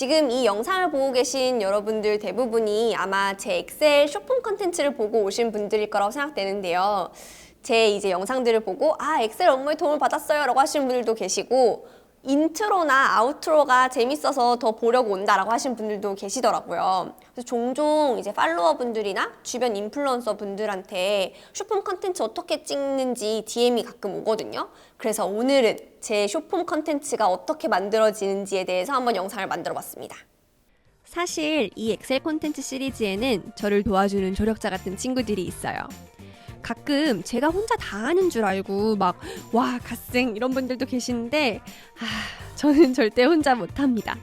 지금 이 영상을 보고 계신 여러분들 대부분이 아마 제 엑셀 쇼폼 컨텐츠를 보고 오신 분들일 거라고 생각되는데요. 제 이제 영상들을 보고 아 엑셀 업무에 도움을 받았어요 라고 하시는 분들도 계시고 인트로나 아우트로가 재밌어서 더 보려고 온다라고 하시는 분들도 계시더라고요. 그래서 종종 이제 팔로워 분들이나 주변 인플루언서 분들한테 쇼폼 컨텐츠 어떻게 찍는지 DM이 가끔 오거든요. 그래서 오늘은 제 쇼폼 컨텐츠가 어떻게 만들어지는지에 대해서 한번 영상을 만들어 봤습니다. 사실 이 엑셀 콘텐츠 시리즈에는 저를 도와주는 조력자 같은 친구들이 있어요. 가끔 제가 혼자 다 하는 줄 알고 막 와 갓생 이런 분들도 계시는데 아 저는 절대 혼자 못합니다.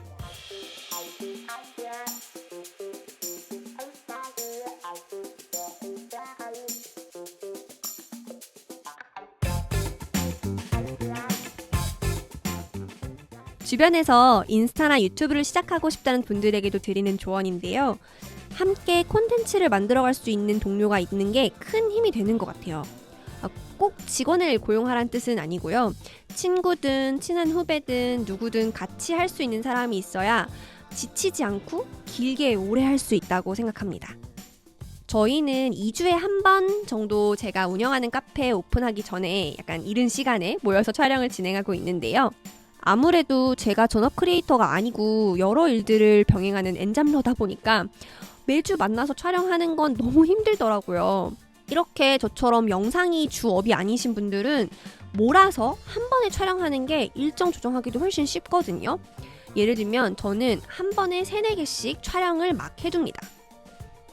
주변에서 인스타나 유튜브를 시작하고 싶다는 분들에게도 드리는 조언인데요. 함께 콘텐츠를 만들어갈 수 있는 동료가 있는 게 큰 힘이 되는 것 같아요. 아, 꼭 직원을 고용하란 뜻은 아니고요. 친구든 친한 후배든 누구든 같이 할 수 있는 사람이 있어야 지치지 않고 길게 오래 할 수 있다고 생각합니다. 저희는 2주에 한 번 정도 제가 운영하는 카페 오픈하기 전에 약간 이른 시간에 모여서 촬영을 진행하고 있는데요. 아무래도 제가 전업 크리에이터가 아니고 여러 일들을 병행하는 엔잡러다 보니까 매주 만나서 촬영하는 건 너무 힘들더라고요. 이렇게 저처럼 영상이 주업이 아니신 분들은 몰아서 한 번에 촬영하는 게 일정 조정하기도 훨씬 쉽거든요. 예를 들면 저는 한 번에 세네 개씩 촬영을 막 해둡니다.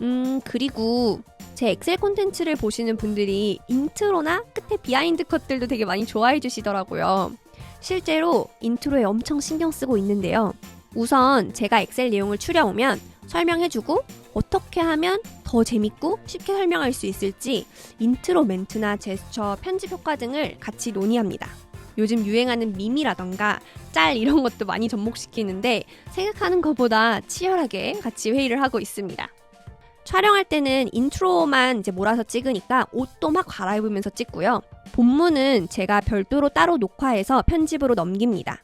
음, 그리고 제 엑셀 콘텐츠를 보시는 분들이 인트로나 끝에 비하인드 컷들도 되게 많이 좋아해 주시더라고요. 실제로 인트로에 엄청 신경 쓰고 있는데요. 우선 제가 엑셀 내용을 추려오면 설명해주고 어떻게 하면 더 재밌고 쉽게 설명할 수 있을지 인트로 멘트나 제스처, 편집 효과 등을 같이 논의합니다. 요즘 유행하는 밈이라던가 짤 이런 것도 많이 접목시키는데 생각하는 것보다 치열하게 같이 회의를 하고 있습니다. 촬영할 때는 인트로만 이제 몰아서 찍으니까 옷도 막 갈아입으면서 찍고요. 본문은 제가 별도로 따로 녹화해서 편집으로 넘깁니다.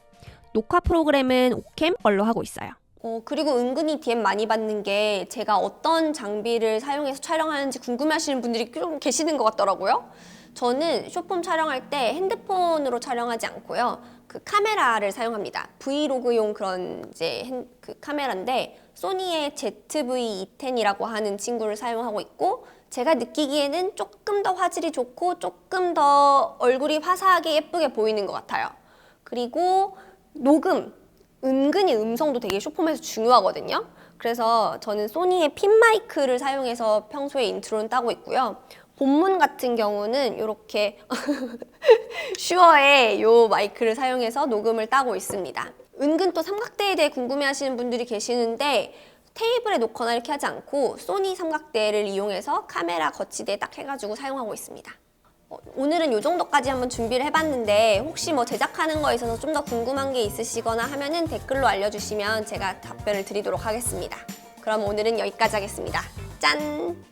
녹화 프로그램은 오캠 걸로 하고 있어요. 어, 그리고 은근히 DM 많이 받는 게 제가 어떤 장비를 사용해서 촬영하는지 궁금해하시는 분들이 좀 계시는 것 같더라고요. 저는 쇼폼 촬영할 때 핸드폰으로 촬영하지 않고요. 그 카메라를 사용합니다. 브이로그용 그런 이제 핸, 그 카메라인데 소니의 ZV-E10이라고 하는 친구를 사용하고 있고 제가 느끼기에는 조금 더 화질이 좋고 조금 더 얼굴이 화사하게 예쁘게 보이는 것 같아요. 그리고 녹음, 은근히 음성도 되게 쇼폼에서 중요하거든요. 그래서 저는 소니의 핀 마이크를 사용해서 평소에 인트로는 따고 있고요. 본문 같은 경우는 이렇게 슈어의 요 마이크를 사용해서 녹음을 따고 있습니다. 은근 또 삼각대에 대해 궁금해 하시는 분들이 계시는데 테이블에 놓거나 이렇게 하지 않고 소니 삼각대를 이용해서 카메라 거치대에 딱 해가지고 사용하고 있습니다. 어, 오늘은 이 정도까지 한번 준비를 해봤는데 혹시 뭐 제작하는 거에 있어서 좀 더 궁금한 게 있으시거나 하면은 댓글로 알려주시면 제가 답변을 드리도록 하겠습니다. 그럼 오늘은 여기까지 하겠습니다. 짠!